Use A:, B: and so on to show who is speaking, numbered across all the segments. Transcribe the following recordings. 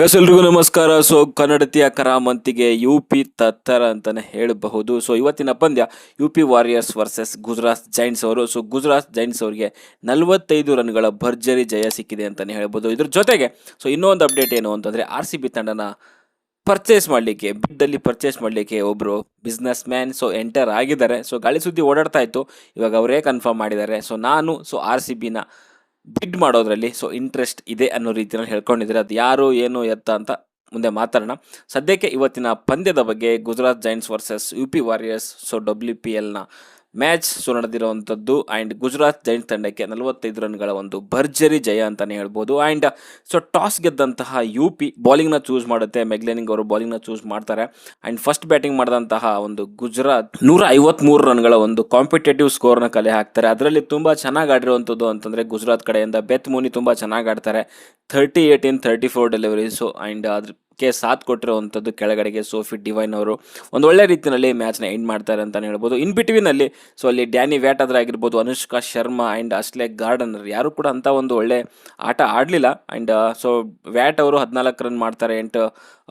A: ಎಲ್ರಿಗೂ ನಮಸ್ಕಾರ. ಸೊ, ಕನ್ನಡತಿಯ ಕರಾಮಂತಿಗೆ ಯು ಪಿ ತತ್ತರ ಅಂತಲೇ ಹೇಳಬಹುದು. ಸೊ, ಇವತ್ತಿನ ಪಂದ್ಯ U P Warriors versus Gujarat Giants ಅವರು. ಸೊ, ಗುಜರಾತ್ ಜೈಂಟ್ಸ್ ಅವರಿಗೆ ನಲವತ್ತೈದು ರನ್ಗಳ ಭರ್ಜರಿ ಜಯ ಸಿಕ್ಕಿದೆ ಅಂತಲೇ ಹೇಳ್ಬೋದು ಇದ್ರ ಜೊತೆಗೆ, ಸೊ, ಇನ್ನೊಂದು ಅಪ್ಡೇಟ್ ಏನು ಅಂತಂದರೆ ಆರ್ ಸಿ ಬಿ ತಂಡನ ಪರ್ಚೇಸ್ ಮಾಡಲಿಕ್ಕೆ ಬಿಡ್ಡಲ್ಲಿ ಪರ್ಚೇಸ್ ಮಾಡಲಿಕ್ಕೆ ಒಬ್ಬರು ಬಿಸ್ನೆಸ್ ಮ್ಯಾನ್ ಸೊ ಎಂಟರ್ ಆಗಿದ್ದಾರೆ. ಸೊ, ಗಾಳಿ ಸುದ್ದಿ ಓಡಾಡ್ತಾ ಇತ್ತು. ಇವಾಗ ಅವರೇ ಕನ್ಫರ್ಮ್ ಮಾಡಿದ್ದಾರೆ. ಸೊ, ನಾನು, ಸೊ, ಆರ್ ಸಿ ಬಿನ ಬಿಡ್ ಮಾಡೋದ್ರಲ್ಲಿ ಸೊ ಇಂಟ್ರೆಸ್ಟ್ ಇದೆ ಅನ್ನೋ ರೀತಿಯಲ್ಲಿ ಹೇಳ್ಕೊಂಡಿದ್ದಾರೆ ಅದು ಯಾರು, ಏನು, ಎತ್ತ ಅಂತ ಮುಂದೆ ಮಾತಾಡೋಣ. ಸದ್ಯಕ್ಕೆ ಇವತ್ತಿನ ಪಂದ್ಯದ ಬಗ್ಗೆ Gujarat Giants versus U P Warriors so W P ಎಲ್ನ match so ನಡೆದಿರುವಂಥದ್ದು ಆ್ಯಂಡ್ ಗುಜರಾತ್ ಜೈಂಟ್ ತಂಡಕ್ಕೆ ನಲವತ್ತೈದು ರನ್ಗಳ ಒಂದು ಭರ್ಜರಿ ಜಯ ಅಂತಲೇ ಹೇಳ್ಬೋದು. ಆ್ಯಂಡ್ ಸೊ ಟಾಸ್ ಗೆದ್ದಂತಹ ಯು ಪಿ ಬಾಲಿಂಗ್ನ ಚೂಸ್ ಮಾಡುತ್ತೆ. ಮೆಗ್ಲೆನಿಂಗ್ ಅವರು ಬಾಲಿಂಗ್ನ ಚೂಸ್ ಮಾಡ್ತಾರೆ. ಆ್ಯಂಡ್ ಫಸ್ಟ್ ಬ್ಯಾಟಿಂಗ್ ಮಾಡಿದಂತಹ ಒಂದು ಗುಜರಾತ್ ನೂರ ಐವತ್ಮೂರು ರನ್ಗಳ ಒಂದು ಕಾಂಪಿಟೇಟಿವ್ ಸ್ಕೋರ್ನ ಕಲೆ ಹಾಕ್ತಾರೆ. ಅದರಲ್ಲಿ ತುಂಬ ಚೆನ್ನಾಗಿ ಆಡಿರುವಂಥದ್ದು ಅಂತಂದರೆ ಗುಜರಾತ್ ಕಡೆಯಿಂದ ಬೆತ್ ಮೂನಿ ತುಂಬ ಚೆನ್ನಾಗಿ ಆಡ್ತಾರೆ. Thirty eight in thirty four deliveries and ಅದಕ್ಕೆ ಸಾಥ್ ಕೊಟ್ಟಿರುವಂಥದ್ದು ಕೆಳಗಡೆಗೆ ಸೋಫಿ ಡಿವೈನ್ ಅವರು. ಒಂದು ಒಳ್ಳೆ ರೀತಿಯಲ್ಲಿ ಮ್ಯಾಚ್ನ ಎಂಡ್ ಮಾಡ್ತಾರೆ ಅಂತಲೇ ಹೇಳ್ಬೋದು. ಇನ್ ಬಿಟ್ವೀನಲ್ಲಿ ಸೊ ಅಲ್ಲಿ ಡ್ಯಾನಿ ವ್ಯಾಟ್ ಆದ್ರೆ ಆಗಿರ್ಬೋದು, Anushka Sharma and Ashleigh Gardner, ಯಾರು ಕೂಡ ಅಂಥ ಒಂದು ಒಳ್ಳೆ ಆಟ ಆಡಲಿಲ್ಲ. ಆ್ಯಂಡ್ ಸೊ ವ್ಯಾಟ್ ಅವರು ಹದಿನಾಲ್ಕು ರನ್ ಮಾಡ್ತಾರೆ ಎಂಟು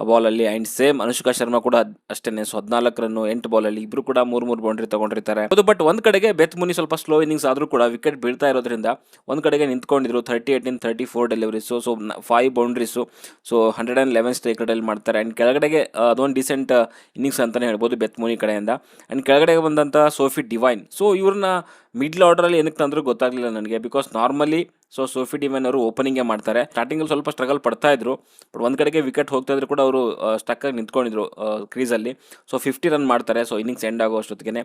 A: ಬಾಲಲ್ಲಿ ಆ್ಯಂಡ್ ಸೇಮ್ ಅನುಷ್ಕಾ ಶರ್ಮಾ ಕೂಡ ಅಷ್ಟೇ ಸೊ ಹದಿನಾಲ್ಕು ರನ್ನು ಎಂಟು ಬಾಲಲ್ಲಿ ಇಬ್ಬರು ಕೂಡ ಮೂರು ಮೂರು ಬೌಂಡ್ರಿ ತಗೊಂಡಿರ್ತಾರೆ. ಅದು ಬಟ್ ಒಂದು ಕಡೆಗೆ ಬೆತ್ ಮುನಿ ಸ್ವಲ್ಪ ಸ್ಲೋ ಇನ್ನಿಂಗ್ಸ್ ಆದರೂ ಕೂಡ ವಿಕೆಟ್ ಬೀಳ್ತಾ ಇರೋದ್ರಿಂದ ಒಂದು ಕಡೆಗೆ ನಿಂತ್ಕೊಂಡಿದ್ರು. Thirty ಏಯ್ಟಿನ thirty four deliveries so five boundaries so hundred and eleven strike ರೇಟಲ್ಲಿ ಮಾಡ್ತಾರೆ. ಆ್ಯಂಡ್ ಕೆಳಗಡೆಗೆ ಅದೊಂದು ಡಿಸೆಂಟ್ ಇನ್ನಿಂಗ್ಸ್ ಅಂತಲೇ ಹೇಳ್ಬೋದು ಬೆತ್ಮೋನಿ ಕಡೆಯಿಂದ. ಆ್ಯಂಡ್ ಕೆಳಗಡೆಗೆ ಬಂದಂಥ ಸೋಫಿ ಡಿವೈನ್ ಸೊ ಇವ್ರನ್ನ ಮಿಡ್ಲ್ ಆರ್ಡರಲ್ಲಿ ಏನಕ್ಕೆ ತಂದರೂ ಗೊತ್ತಾಗಲಿಲ್ಲ ನನಗೆ. Because normally so Sophie Devine ಅವರು ಓಪನಿಂಗೇ ಮಾಡ್ತಾರೆ. ಸ್ಟಾರ್ಟಿಂಗಲ್ಲಿ ಸ್ವಲ್ಪ ಸ್ಟ್ರಗಲ್ ಪಡ್ತಾ ಇದ್ರು ಬಟ್ ಒಂದು ಕಡೆಗೆ ವಿಕೆಟ್ ಹೋಗ್ತಾ ಇದ್ರು ಕೂಡ ಅವರು ಸ್ಟಕ್ ಆಗಿ ನಿಂತ್ಕೊಂಡಿದ್ರು ಕ್ರೀಸಲ್ಲಿ ಸೊ ಫಿಫ್ಟಿ ರನ್ ಮಾಡ್ತಾರೆ. ಸೊ ಇನ್ನಿಂಗ್ಸ್ ಎಂಡ್ ಆಗೋ ಅಷ್ಟೊತ್ತಿಗೆ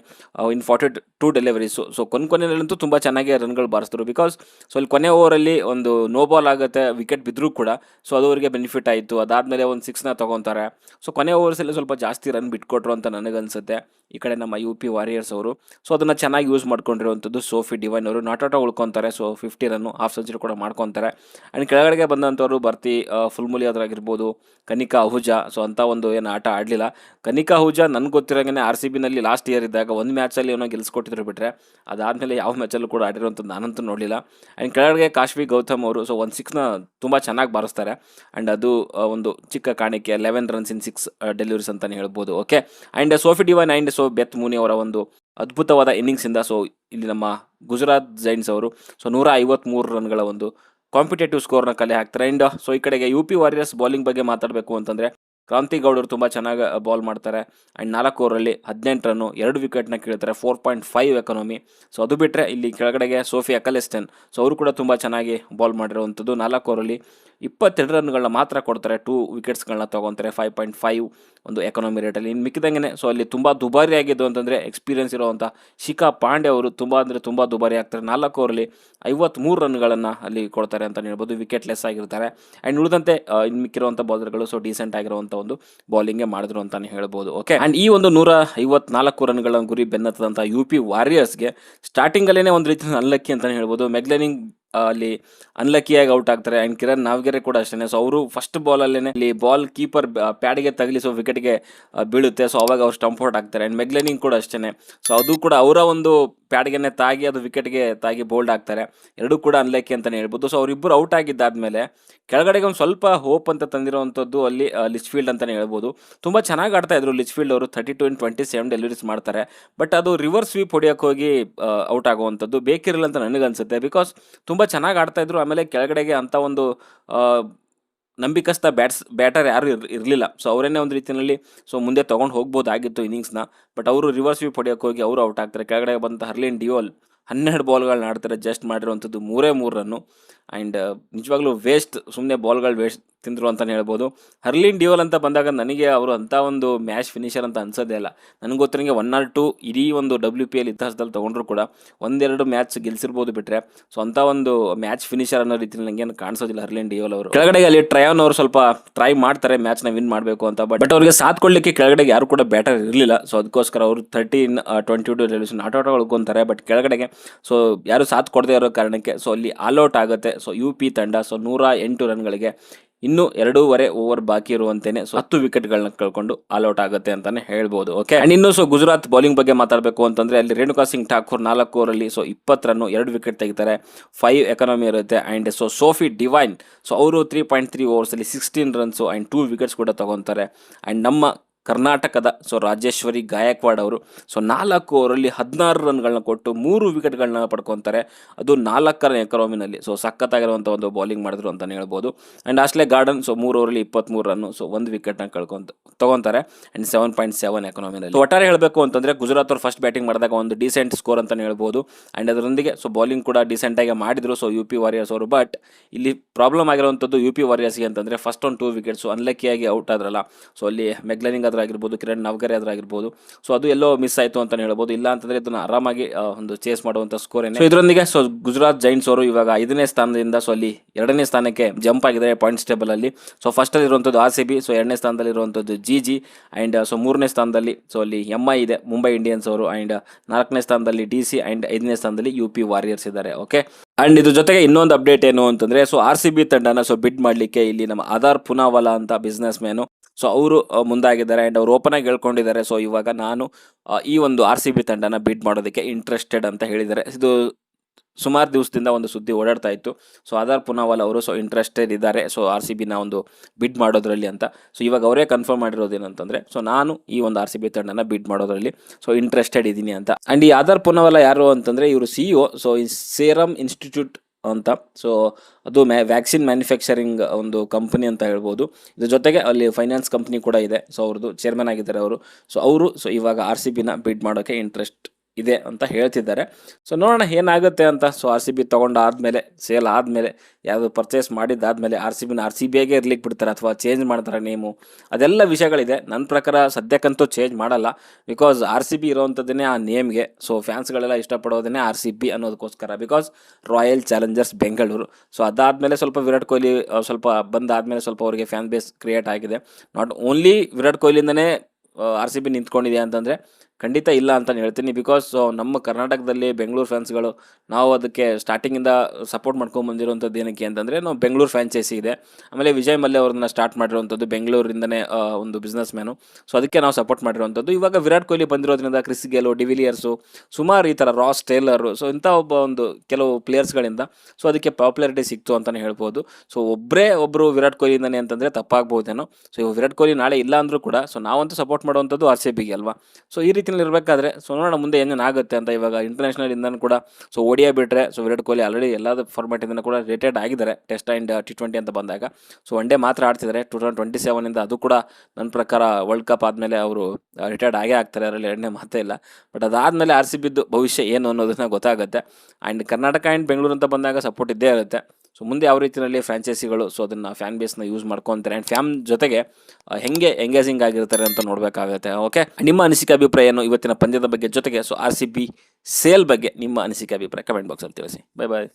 A: in forty two deliveries so ಕೊನೆ ಕೊನೆಯಲ್ಲಂತೂ ತುಂಬ ಚೆನ್ನಾಗಿ ರನ್ಗಳು ಬಾರಿಸಿದ್ರು. ಬಿಕಾಸ್ ಸೊ ಇಲ್ಲಿ ಕೊನೆ ಓವರಲ್ಲಿ ಒಂದು ನೋ ಬಾಲ್ ಆಗುತ್ತೆ ವಿಕೆಟ್ ಬಿದ್ದರೂ ಕೂಡ ಸೊ ಅದು ಅವರಿಗೆ ಬೆನಿಫಿಟ್ ಆಯಿತು. ಅದಾದಮೇಲೆ ಒಂದು ಸಿಕ್ಸ್ನ ತೊಗೊತಾರೆ. ಸೊ ಕೊನೆ ಓವರ್ಸಲ್ಲಿ ಸ್ವಲ್ಪ ಜಾಸ್ತಿ ರನ್ ಬಿಟ್ಕೊಟ್ರು ಅಂತ ನನಗನ್ಸುತ್ತೆ. ಈ ಕಡೆ ನಮ್ಮ ಯು ಪಿ ವಾರಿಯರ್ಸ್ ಅವರು. ಸೊ ಅದನ್ನು ಚೆನ್ನಾಗಿ ಯೂಸ್ ಮಾಡ್ಕೊಂಡಿರುವಂಥದ್ದು ಸೋಫಿ ಡಿವೈನ್ ಅವರು. ನಾಟ್ ಔಟ್ ಉಳ್ಕೊತಾರೆ. ಸೊ ಫಿಫ್ಟಿ ರನ್ನು ಹಾಫ್ ಸೆಂಚುರಿ ಕೂಡ ಮಾಡ್ಕೊತಾರೆ. ಆ್ಯಂಡ್ ಕೆಳಗಡೆಗೆ ಬಂದಂಥವ್ರು ಭರ್ತಿ ಫುಲ್ ಅದರಾಗಿರ್ಬೋದು ಅದ್ರಾಗಿರ್ಬೋದು ಕನಿಕಾ ಅಹುಜಾ ಸೊ ಅಂಥ ಒಂದು ಏನು ಆಟ ಆಡಲಿಲ್ಲ. ಕನಿಕಾ ಅಹುಜಾ ನನಗೆ ಗೊತ್ತಿರೋಂಗೆ ಆರ್ ಸಿ ಬಿನಲ್ಲಿ ಲಾಸ್ಟ್ ಇಯರ್ ಇದ್ದಾಗ ಒಂದು ಮ್ಯಾಚಲ್ಲಿ ಏನೋ ಗೆಲ್ಸ್ಕೊಟ್ಟಿದ್ರು ಬಿಟ್ಟರೆ ಅದಾದಮೇಲೆ ಯಾವ ಮ್ಯಾಚಲ್ಲೂ ಕೂಡ ಆಡಿರುವಂಥದ್ದು ನಾನಂತೂ ನೋಡಲಿಲ್ಲ. ಆ್ಯಂಡ್ ಕೆಳಗಡೆ ಕಾಶ್ವಿ ಗೌತಮ್ ಅವರು ಸೊ ಒಂದು ಸಿಕ್ಸ್ನ ತುಂಬ ಚೆನ್ನಾಗಿ ಬಾರಿಸ್ತಾರೆ. ಆ್ಯಂಡ್ ಅದು ಒಂದು ಚಿಕ್ಕ ಕಾಣಿಕೆ eleven runs in six deliveries ಅಂತಲೇ ಹೇಳ್ಬೋದು. Okay and Sophie Devine and so Beth Mooney ಅವರ ಒಂದು ಅದ್ಭುತವಾದ ಇನ್ನಿಂಗ್ಸಿಂದ ಸೊ ಇಲ್ಲಿ ನಮ್ಮ ಗುಜರಾತ್ ಜೈನ್ಸ್ ಅವರು ಸೊ ನೂರ ಐವತ್ತ್ಮೂರು ರನ್ಗಳ ಒಂದು ಕಾಂಪಿಟೇಟಿವ್ ಸ್ಕೋರ್ನ ಕಲೆ ಹಾಕ್ತಾರೆ. ಆ್ಯಂಡ್ ಸೊ ಈ ಕಡೆಗೆ ಯು ಪಿ ವಾರಿಯರ್ಸ್ ಬೌಲಿಂಗ್ ಬಗ್ಗೆ ಮಾತಾಡಬೇಕು ಅಂತಂದರೆ ಕ್ರಾಂತಿ ಗೌಡರು ತುಂಬ ಚೆನ್ನಾಗಿ ಬಾಲ್ ಮಾಡ್ತಾರೆ. ಆ್ಯಂಡ್ ನಾಲ್ಕು ಓವರಲ್ಲಿ ಹದಿನೆಂಟು ರನ್ನು, ಎರಡು ವಿಕೆಟ್ನ ಕೀಳ್ತಾರೆ four point five economy so ಅದು ಬಿಟ್ಟರೆ ಇಲ್ಲಿ ಕೆಳಗಡೆಗೆ ಸೋಫಿ ಅಕಲೆಸ್ಟನ್ ಸೊ ಅವರು ಕೂಡ ತುಂಬ ಚೆನ್ನಾಗಿ ಬಾಲ್ ಮಾಡಿರುವಂಥದ್ದು. ನಾಲ್ಕು ಓವರಲ್ಲಿ ಇಪ್ಪತ್ತೆರಡು ರನ್ಗಳನ್ನ ಮಾತ್ರ ಕೊಡ್ತಾರೆ ಟೂ ವಿಕೆಟ್ಸ್ಗಳನ್ನ ತೊಗೊತಾರೆ ಫೈವ್ ಪಾಯಿಂಟ್ ಫೈವ್ ಒಂದು ಎಕನಾಮಿ ರೇಟಲ್ಲಿ ಇನ್ನು ಮಿಕ್ಕಿದಂಗೆ ಸೊ ಅಲ್ಲಿ ತುಂಬ ದುಬಾರಿ ಆಗಿದ್ದು ಅಂತಂದರೆ ಎಕ್ಸ್ಪೀರಿಯನ್ಸ್ ಇರುವಂಥ ಶಿಖಾ ಪಾಂಡೆ ಅವರು ತುಂಬ ಅಂದರೆ ತುಂಬ ದುಬಾರಿ ಆಗ್ತಾರೆ. ನಾಲ್ಕು ಓವರಲ್ಲಿ ಐವತ್ತ್ಮೂರು ರನ್ಗಳನ್ನು ಅಲ್ಲಿ ಕೊಡ್ತಾರೆ ಅಂತ ಹೇಳ್ಬೋದು. ವಿಕೆಟ್ ಲೆಸ್ ಆಗಿರ್ತಾರೆ. ಆ್ಯಂಡ್ ಉಳಿದಂತೆ ಇನ್ನು ಮಿಕ್ಕಿರುವಂಥ ಬೌಲರ್ಗಳು ಸೊ ಡೀಸೆಂಟ್ ಆಗಿರುವಂಥ ಒಂದು ಬೌಲಿಂಗೇ ಮಾಡಿದ್ರು ಅಂತಲೇ ಹೇಳ್ಬೋದು ಓಕೆ ಆ್ಯಂಡ್ ಈ ಒಂದು ನೂರ ಐವತ್ನಾಲ್ಕು ರನ್ಗಳ ಗುರಿ ಬೆನ್ನತ್ತದಂಥ ಯು ಪಿ ವಾರಿಯರ್ಸ್ಗೆ ಸ್ಟಾರ್ಟಿಂಗಲ್ಲೇ ಒಂದು ರೀತಿ ಅನ್ಲಕ್ಕಿ ಅಂತಲೇ ಹೇಳ್ಬೋದು. ಮೆಗ್ಲೆನಿಂಗ್ ಅಲ್ಲಿ ಅನ್ಲಕ್ಕಿಯಾಗಿ ಔಟ್ ಆಗ್ತಾರೆ. ಆ್ಯಂಡ್ ಕಿರಣ್ ನಾವ್ಗೆರೆ ಕೂಡ ಅಷ್ಟೇ ಸೊ ಅವರು ಫಸ್ಟ್ ಬಾಲಲ್ಲೇ ಅಲ್ಲಿ ಬಾಲ್ ಕೀಪರ್ ಪ್ಯಾಡ್ಗೆ ತಗಲಿ ಸೊ ವಿಕೆಟ್ಗೆ ಬೀಳುತ್ತೆ. ಸೊ ಅವಾಗ ಅವ್ರು ಸ್ಟಂಪ್ ಔಟ್ ಆಗ್ತಾರೆ. ಆ್ಯಂಡ್ ಮೆಗ್ಲೆನಿಂಗ್ ಕೂಡ ಅಷ್ಟೇ ಸೊ ಅದು ಕೂಡ ಅವರ ಒಂದು ಪ್ಯಾಡ್ಗೆನೆ ತಾಗಿ ಅದು ವಿಕೆಟ್ಗೆ ತಾಗಿ ಬೋಲ್ಡ್ ಆಗ್ತಾರೆ. ಎರಡೂ ಕೂಡ ಅನ್ಲೈಕಿ ಅಂತಲೇ ಹೇಳ್ಬೋದು. ಸೊ ಅವರಿಬ್ಬರು ಔಟ್ ಆಗಿದ್ದಾದಮೇಲೆ ಕೆಳಗಡೆಗೆ ಒಂದು ಸ್ವಲ್ಪ ಹೋಪ್ ಅಂತ ತಂದಿರುವಂಥದ್ದು ಅಲ್ಲಿ ಲಿಚ್ ಫೀಲ್ಡ್ ಅಂತಲೇ ಹೇಳ್ಬೋದು. ತುಂಬ ಚೆನ್ನಾಗಿ ಆಡ್ತಾ ಇದ್ರು ಲಿಚ್ ಫೀಲ್ಡ್ ಅವರು thirty two in twenty seven deliveries ಮಾಡ್ತಾರೆ. ಬಟ್ ಅದು ರಿವರ್ಸ್ ಸ್ವೀಪ್ ಹೊಡಿಯೋಕೆ ಹೋಗಿ ಔಟ್ ಆಗುವಂಥದ್ದು ಬೇಕಿರಲಿಲ್ಲ ಅಂತ ನನಗನ್ಸುತ್ತೆ. ಬಿಕಾಸ್ ತುಂಬ ಚೆನ್ನಾಗಿ ಆಡ್ತಾ ಇದ್ರು. ಆಮೇಲೆ ಕೆಳಗಡೆಗೆ ಅಂಥ ಒಂದು ಆ, ನಂಬಿಕಸ್ಥ ಬ್ಯಾಟ್ಸ್ ಬ್ಯಾಟರ್ ಯಾರು ಇರ್ ಇರಲಿಲ್ಲ. ಸೊ ಅವರೇನೇ ಒಂದು ರೀತಿಯಲ್ಲಿ ಸೊ ಮುಂದೆ ತೊಗೊಂಡು ಹೋಗ್ಬೋದಾಗಿತ್ತು ಇನ್ನಿಂಗ್ಸ್ನ ಬಟ್ ಅವರು ರಿವರ್ಸ್ ವ್ಯೂ ಪಡೆಯೋಕೆ ಹೋಗಿ ಅವರು ಔಟ್ ಆಗ್ತಾರೆ. ಕೆಳಗಡೆ ಬಂದ ಹರ್ಲಿನ್ ಡಿಯೋಲ್ ಹನ್ನೆರಡು ಬಾಲ್ಗಳನ್ನ ಆಡ್ತಾರೆ ಜಸ್ಟ್ ಮಾಡಿರುವಂಥದ್ದು ಮೂರೇ ಮೂರು ರನ್ನು. ಆ್ಯಂಡ್ ನಿಜವಾಗ್ಲೂ ವೇಸ್ಟ್ ಸುಮ್ಮನೆ ಬಾಲ್ಗಳು ವೇಸ್ಟ್ ತಿಂದರು ಅಂತಲೇ ಹೇಳ್ಬೋದು. ಹರ್ಲಿನ್ ಡಿಯೋಲ್ ಅಂತ ಬಂದಾಗ ನನಗೆ ಅವರು ಅಂಥ ಒಂದು ಮ್ಯಾಚ್ ಫಿನಿಷರ್ ಅಂತ ಅನ್ಸೋದೇ ಇಲ್ಲ. ನನಗೆ ಗೊತ್ತಿರಂಗೆ ಒನ್ ಆರ್ ಟು ಇಡೀ ಒಂದು ಡಬ್ಲ್ಯೂ ಪಿ ಎಲ್ ಇತಿಹಾಸದಲ್ಲಿ ತೊಗೊಂಡ್ರು ಕೂಡ ಒಂದೆರಡು ಮ್ಯಾಚ್ ಗೆಲ್ಸಿರ್ಬೋದು ಬಿಟ್ಟರೆ ಸೊ ಅಂಥ ಒಂದು ಮ್ಯಾಚ್ ಫಿನಿಷರ್ ಅನ್ನೋ ರೀತಿಯಲ್ಲಿ ನನಗೇನು ಕಾಣಿಸೋದಿಲ್ಲ ಹರ್ಲಿನ್ ಡಿಯೋಲ್ ಅವರು. ಕೆಳಗಡೆ ಅಲ್ಲಿ ಟ್ರಯಾನ್ ಅವರು ಸ್ವಲ್ಪ ಟ್ರೈ ಮಾಡ್ತಾರೆ ಮ್ಯಾಚ್ನ ವಿನ್ ಮಾಡಬೇಕು ಅಂತ ಬಟ್ ಅವರಿಗೆ ಸಾಥ್ ಕೊಡಲಿಕ್ಕೆ ಕೆಳಗಡೆಗೆ ಯಾರು ಕೂಡ ಬ್ಯಾಟರ್ ಇರಲಿಲ್ಲ. ಸೊ ಅದಕ್ಕೋಸ್ಕರ ಅವರು ತರ್ಟೀನ್ ಟ್ವೆಂಟಿ ಟು ರೆಲ್ಯೂಷನ್ ಆಟ ಉಳ್ಕೊಂತಾರೆ ಬಟ್ ಕೆಳಗಡೆಗೆ ಸೊ ಯಾರು ಸಾಥ್ ಕೊಡದೇ ಇರೋ ಕಾರಣಕ್ಕೆ ಸೊ ಅಲ್ಲಿ ಆಲ್ ಔಟ್ ಆಗುತ್ತೆ. ಸೊ ಯು ಪಿ ತಂಡ ಸೊ ನೂರ ಎಂಟು ರನ್ಗಳಿಗೆ ಇನ್ನು ಎರಡೂವರೆ ಓವರ್ ಬಾಕಿ ಇರುವಂತೇನೆ ಸೊ ಹತ್ತು ವಿಕೆಟ್ಗಳನ್ನ ಕಳ್ಕೊಂಡು ಆಲ್ ಔಟ್ ಆಗುತ್ತೆ ಅಂತಾನೆ ಹೇಳ್ಬೋದು, ಓಕೆ? ಅಂಡ್ ಇನ್ನು ಸೊ ಗುಜರಾತ್ ಬೌಲಿಂಗ್ ಬಗ್ಗೆ ಮಾತಾಡಬೇಕು ಅಂತಂದ್ರೆ ಅಲ್ಲಿ ರೇಣುಕಾ ಸಿಂಗ್ ಠಾಕೂರ್ ನಾಲ್ಕು ಅಲ್ಲಿ ಸೊ ಇಪ್ಪತ್ತು ರನ್ ಎರಡು ವಿಕೆಟ್ ತೆಗಿತಾರೆ. ಫೈವ್ ಎಕಾನಮಿ ಇರುತ್ತೆ and so Sophie Devine so ಅವರು three point three ಓವರ್ಸಲ್ಲಿ sixteen runs and two wickets ಕೂಡ ತಗೊತಾರೆ. ಅಂಡ್ ನಮ್ಮ ಕರ್ನಾಟಕದ ಸೊ ರಾಜೇಶ್ವರಿ, ಗಾಯಕ್ವಾಡ್ ಅವರು ಸೊ ನಾಲ್ಕು ಓವರಲ್ಲಿ ಹದಿನಾರು ರನ್ಗಳನ್ನ ಕೊಟ್ಟು ಮೂರು ವಿಕೆಟ್ಗಳನ್ನ ಪಡ್ಕೊತಾರೆ. ಅದು ನಾಲ್ಕರ ಎಕರೋಮಿನಲ್ಲಿ ಸೊ ಸಖತ್ತಾಗಿರುವಂಥ ಒಂದು ಬೌಲಿಂಗ್ ಮಾಡಿದ್ರು ಅಂತಲೇ ಹೇಳ್ಬೋದು. ಆ್ಯಂಡ್ ಆಸ್ಲೇ ಗಾರ್ಡನ್ ಸೊ ಮೂರು ಓವರಲ್ಲಿ ಇಪ್ಪತ್ತ್ಮೂರು ರನ್ನು ಸೊ ಒಂದು ವಿಕೆಟ್ನ ಕಳ್ಕೊಂತ, ತೊಗೊತಾರೆ. ಆ್ಯಂಡ್ ಸೆವೆನ್ ಪಾಯಿಂಟ್ ಸೆವೆನ್ ಎಕನಾಮಿನಲ್ಲಿ ಒಟ್ಟಾರೆ ಹೇಳಬೇಕು ಅಂತಂದರೆ ಗುಜರಾತ್ ಅವರು ಫಸ್ಟ್ ಬ್ಯಾಟಿಂಗ್ ಮಾಡಿದಾಗ ಒಂದು ಡಿಸೆಂಟ್ ಸ್ಕೋರ್ ಅಂತಲೇ ಹೇಳ್ಬೋದು. ಆ್ಯಂಡ್ ಅದರೊಂದಿಗೆ ಸೊ ಬೌಲಿಂಗ್ ಕೂಡ ಡಿಸೆಂಟಾಗಿ ಮಾಡಿದರು ಸೊ ಯು ಪಿ ವಾರಿಯರ್ಸ್ ಅವರು. ಬಟ್ ಇಲ್ಲಿ ಪ್ರಾಬ್ಲಮ್ ಆಗಿರುವಂಥದ್ದು ಯು ಪಿ ವಾರಿಯರ್ಸ್ಗೆ ಅಂತಂದರೆ ಫಸ್ಟ್ ಒಂದು ಟೂ ವಿಕೆಟ್ಸು ಅನ್ಲಕ್ಕಿಯಾಗಿ ಔಟ್ ಆದ್ರಲ್ಲ. ಸೊ ಅಲ್ಲಿ ಮೆಗ್ಲನಿಂಗ್ ಆಗಿರ್ಬೋದು ಕಿರಣ್ ನವ್ಗರೆ ಆಗಿರ್ಬೋದು ಸೊ ಅದು ಎಲ್ಲೋ ಮಿಸ್ ಆಯಿತು ಅಂತಲೇ ಹೇಳ್ಬೋದು. ಇಲ್ಲ ಅಂತಂದರೆ ಇದನ್ನು ಆರಾಮಾಗಿ ಒಂದು ಚೇಸ್ ಮಾಡುವಂಥ ಸ್ಕೋರ್ ಸೊ ಇದರೊಂದಿಗೆ ಸೊ ಗುಜರಾತ್ ಜೈಂಟ್ಸ್ ಅವರು ಇವಾಗ ಐದನೇ ಸ್ಥಾನದಿಂದ ಸೊ ಅಲ್ಲಿ ಎರಡನೇ ಸ್ಥಾನಕ್ಕೆ ಜಂಪ್ ಆಗಿದ್ದಾರೆ ಪಾಯಿಂಟ್ಸ್ ಟೇಬಲ್ ಅಲ್ಲಿ. ಸೊ ಫಸ್ಟ್ ಅಲ್ಲಿ ಇರುವಂಥದ್ದು ಆರ್ ಸಿ ಬಿ ಸೊ ಎರಡನೇ ಸ್ಥಾನದಲ್ಲಿ ಇರುವಂಥದ್ದು ಜಿ ಜಿ ಆ್ಯಂಡ್ ಸೊ ಮೂರನೇ ಸ್ಥಾನದಲ್ಲಿ ಸೊ ಅಲ್ಲಿ ಎಂ ಐ ಇದೆ ಮುಂಬೈ ಇಂಡಿಯನ್ಸ್ ಅವರು ಆ್ಯಂಡ್ ನಾಲ್ಕನೇ ಸ್ಥಾನದಲ್ಲಿ ಡಿ ಸಿ ಆ್ಯಂಡ್ ಐದನೇ ಸ್ಥಾನದಲ್ಲಿ ಯು ಪಿ ವಾರಿಯರ್ಸ್ ಇದ್ದಾರೆ ಓಕೆ ಅಂಡ್ ಇದ್ರ ಜೊತೆಗೆ ಇನ್ನೊಂದು ಅಪ್ಡೇಟ್ ಏನು ಅಂತಂದ್ರೆ ಸೊ ಆರ್ ಸಿ ಬಿ ತಂಡನ ಸೊ ಬಿಡ್ ಮಾಡಲಿಕ್ಕೆ ಇಲ್ಲಿ ನಮ್ಮ ಆಧಾರ್ ಪುನಾವಾಲಾ ಅಂತ ಬಿಸ್ನೆಸ್ ಮ್ಯಾನು ಸೊ ಅವರು ಮುಂದಾಗಿದ್ದಾರೆ ಆ್ಯಂಡ್ ಅವ್ರು ಓಪನ್ ಆಗಿ ಹೇಳ್ಕೊಂಡಿದ್ದಾರೆ. ಸೊ ಇವಾಗ ನಾನು ಈ ಒಂದು ಆರ್ ಸಿ ಬಿ ತಂಡನ ಬಿಡ್ ಮಾಡೋದಕ್ಕೆ ಇಂಟ್ರೆಸ್ಟೆಡ್ ಅಂತ ಹೇಳಿದ್ದಾರೆ. ಇದು ಸುಮಾರು ದಿವಸದಿಂದ ಒಂದು ಸುದ್ದಿ ಓಡಾಡ್ತಾ ಇತ್ತು. ಸೊ ಆಧಾರ್ ಪುನಾವಾಲ್ ಅವರು ಸೊ ಇಂಟ್ರೆಸ್ಟೆಡ್ ಇದ್ದಾರೆ. ಸೊ ಆರ್ ಸಿ ಬಿನ ಒಂದು ಬಿಡ್ ಮಾಡೋದ್ರಲ್ಲಿ ಅಂತ. ಸೊ ಇವಾಗ ಅವರೇ ಕನ್ಫರ್ಮ್ ಮಾಡಿರೋದು ಏನಂತಂದರೆ ಸೊ ನಾನು ಈ ಒಂದು ಆರ್ ಸಿ ಬಿ ತಂಡನ ಬಿಡ್ ಮಾಡೋದ್ರಲ್ಲಿ ಸೊ ಇಂಟ್ರೆಸ್ಟೆಡ್ ಇದ್ದೀನಿ ಅಂತ. ಆ್ಯಂಡ್ ಈ ಆಧಾರ್ ಪುನಾವಾಲ ಯಾರು ಅಂತಂದರೆ, ಇವರು ಸಿ ಇ ಸೊ ಈ ಸೇರಮ್ ಇನ್ಸ್ಟಿಟ್ಯೂಟ್ ಅಂತ. ಸೊ ಅದು ಮ್ಯಾ ವ್ಯಾಕ್ಸಿನ್ ಮ್ಯಾನುಫ್ಯಾಕ್ಚರಿಂಗ್ ಒಂದು ಕಂಪನಿ ಅಂತ ಹೇಳ್ಬೋದು. ಇದ್ರ ಜೊತೆಗೆ ಅಲ್ಲಿ ಫೈನಾನ್ಸ್ ಕಂಪ್ನಿ ಕೂಡ ಇದೆ. ಸೊ ಅವ್ರದ್ದು ಚೇರ್ಮನ್ ಆಗಿದ್ದಾರೆ ಅವರು. ಸೊ ಅವರು ಸೊ ಇವಾಗ ಆರ್ ಸಿ ಬಿನ ಬಿಡ್ ಮಾಡೋಕ್ಕೆ ಇಂಟ್ರೆಸ್ಟ್ ಇದೆ ಅಂತ ಹೇಳ್ತಿದ್ದಾರೆ. ಸೊ ನೋಡೋಣ ಏನಾಗುತ್ತೆ ಅಂತ. ಸೊ ಆರ್ ಸಿ ಬಿ ತೊಗೊಂಡಾದಮೇಲೆ ಸೇಲ್ ಆದಮೇಲೆ, ಯಾವುದು ಪರ್ಚೇಸ್ ಮಾಡಿದ್ದಾದಮೇಲೆ ಆರ್ ಸಿ ಬಿನ ಆರ್ ಸಿ ಬಿಯಾಗೆ ಇರ್ಲಿಕ್ಕೆ ಬಿಡ್ತಾರೆ ಅಥವಾ ಚೇಂಜ್ ಮಾಡ್ತಾರೆ ನೇಮು ಅದೆಲ್ಲ ವಿಷಯಗಳಿದೆ. ನನ್ನ ಪ್ರಕಾರ ಸದ್ಯಕ್ಕಂತೂ ಚೇಂಜ್ ಮಾಡಲ್ಲ. ಬಿಕಾಸ್ ಆರ್ ಸಿ ಬಿ ಇರೋವಂಥದ್ದನ್ನೇ ಆ ನೇಮ್ಗೆ ಸೊ ಫ್ಯಾನ್ಸ್ಗಳೆಲ್ಲ ಇಷ್ಟಪಡೋದನ್ನೇ R C B ಅನ್ನೋದಕ್ಕೋಸ್ಕರ. Because Royal Challengers Bengaluru so ಅದಾದಮೇಲೆ ಸ್ವಲ್ಪ ವಿರಾಟ್ ಕೊಹ್ಲಿ ಸ್ವಲ್ಪ ಬಂದಾದಮೇಲೆ ಸ್ವಲ್ಪ ಅವರಿಗೆ ಫ್ಯಾನ್ ಬೇಸ್ ಕ್ರಿಯೇಟ್ ಆಗಿದೆ. ನಾಟ್ ಓನ್ಲಿ ವಿರಾಟ್ ಕೊಹ್ಲಿಯಿಂದನೇ ಆರ್ ಸಿ ಬಿ ನಿಂತ್ಕೊಂಡಿದೆ ಅಂತಂದರೆ ಖಂಡಿತ ಇಲ್ಲ ಅಂತಲೇ ಹೇಳ್ತೀನಿ. ಬಿಕಾಸ್ ನಮ್ಮ ಕರ್ನಾಟಕದಲ್ಲಿ ಬೆಂಗಳೂರು ಫ್ಯಾನ್ಸ್ಗಳು ನಾವು ಅದಕ್ಕೆ ಸ್ಟಾರ್ಟಿಂಗಿಂದ ಸಪೋರ್ಟ್ ಮಾಡ್ಕೊಂಡು ಬಂದಿರುವಂಥದ್ದು ಏನಕ್ಕೆ ಅಂತಂದರೆ ನಾವು ಬೆಂಗಳೂರು ಫ್ರಾಂಚೈಸಿ ಇದೆ. ಆಮೇಲೆ ವಿಜಯ್ ಮಲ್ಯ ಅವ್ರನ್ನ ಸ್ಟಾರ್ಟ್ ಮಾಡಿರುವಂಥದ್ದು ಬೆಂಗಳೂರಿಂದನೇ ಒಂದು ಬಿಸ್ನೆಸ್ ಮ್ಯಾನು ಸೊ ಅದಕ್ಕೆ ನಾವು ಸಪೋರ್ಟ್ ಮಾಡಿರುವಂಥದ್ದು ಇವಾಗ ವಿರಾಟ್ ಕೊಹ್ಲಿ ಬಂದಿರೋದ್ರಿಂದ ಕ್ರಿಸ್ ಗೇಲು ಡಿವಿಲಿಯರ್ಸು ಸುಮಾರು ಈ ಥರ ರಾಸ್ ಟೇಲರು ಸೊ ಇಂಥ ಒಬ್ಬ ಒಂದು ಕೆಲವು ಪ್ಲೇಯರ್ಸ್ಗಳಿಂದ ಸೊ ಅದಕ್ಕೆ ಪಾಪ್ಯುಲಾರಿಟಿ ಸಿಕ್ತು ಅಂತಲೇ ಹೇಳ್ಬೋದು. ಸೊ ಒಬ್ಬರೇ ಒಬ್ಬರು ವಿರಾಟ್ ಕೊಹ್ಲಿಯಿಂದನೇ ಅಂತಂದರೆ ತಪ್ಪಾಗ್ಬೋದೇನೋ. ಸೊ ವಿರಾಟ್ ಕೊಹ್ಲಿ ನಾಳೆ ಇಲ್ಲ ಅಂದರೂ ಕೂಡ ಸೊ ನಾವಂತೂ ಸಪೋರ್ಟ್ ಮಾಡುವಂಥದ್ದು ಆರ್ ಸಿ ಬಿಗೆ ಅಲ್ವಾ? ಸೊ ಈ ರೀತಿಯಲ್ಲಿ ಇರಬೇಕಾದ್ರೆ ಸೊ ನೋಡೋಣ ಮುಂದೆ ಏನೇನಾಗುತ್ತೆ ಅಂತ ಇವಾಗ ಇಂಟರ್ನ್ಯಾಷನಲ್ ಇಂದನೂ ಕೂಡ ಸೊ ಓಡಿಯಾ ಬಿಟ್ಟರೆ ಸೊ ವಿರಾಟ್ ಕೊಹ್ಲಿ ಆಲ್ರೆಡಿ ಎಲ್ಲದ ಫಾರ್ಮ್ಯಾಟಿಂದ ಕೂಡ ರಿಟೈರ್ಡ್ ಆಗಿದ್ದಾರೆ ಟೆಸ್ಟ್ ಆ್ಯಂಡ್ ಟಿ ಅಂತ ಬಂದಾಗ. ಸೊ ಒನ್ ಡೇ ಮಾತ್ರ ಆಡ್ತಿದ್ದಾರೆ ಟೂ ತೌಸಂಡ್ ಟ್ವೆಂಟಿ ಸೆವೆನಿಂದ ಅದು ಕೂಡ ನನ್ನ ಪ್ರಕಾರ ವರ್ಲ್ಡ್ ಕಪ್ ಆದಮೇಲೆ ಅವರು ರಿಟೈರ್ಡ್ ಆಗೇ ಆಗ್ತಾರೆ, ಅದರಲ್ಲಿ ಎರಡನೇ ಮಾತೇ ಇಲ್ಲ. ಬಟ್ ಅದಾದಮೇಲೆ ಆರ್ ಸಿ ಬಿದ್ದು ಭವಿಷ್ಯ ಏನು ಅನ್ನೋದನ್ನ ಗೊತ್ತಾಗುತ್ತೆ. ಆ್ಯಂಡ್ ಕರ್ನಾಟಕ ಆ್ಯಂಡ್ ಬೆಂಗಳೂರು ಅಂತ ಬಂದಾಗ ಸಪೋರ್ಟ್ ಇದ್ದೇ ಇರುತ್ತೆ. ಸೊ ಮುಂದೆ ಯಾವ ರೀತಿಯಲ್ಲಿ ಫ್ರಾಂಚೈಸಿಗಳು ಸೊ ಅದನ್ನು ಫ್ಯಾನ್ ಬೇಸ್ನ ಯೂಸ್ ಮಾಡ್ಕೊತಾರೆ ಆ್ಯಂಡ್ ಫ್ಯಾಮ್ ಜೊತೆಗೆ ಹೆಂಗೆ ಎಂಗೇಜಿಂಗ್ ಆಗಿರ್ತಾರೆ ಅಂತ ನೋಡಬೇಕಾಗುತ್ತೆ ಓಕೆ ನಿಮ್ಮ ಅನಿಸಿಕೆ ಅಭಿಪ್ರಾಯ ಏನು ಇವತ್ತಿನ ಪಂದ್ಯದ ಬಗ್ಗೆ ಜೊತೆಗೆ ಸೊ ಆರ್ ಸೇಲ್ ಬಗ್ಗೆ ನಿಮ್ಮ ಅನಿಸಿಕೆ ಅಭಿಪ್ರಾಯ ಕಮೆಂಟ್ ಬಾಕ್ಸಲ್ಲಿ ತಿಳಿಸಿ. Bye bye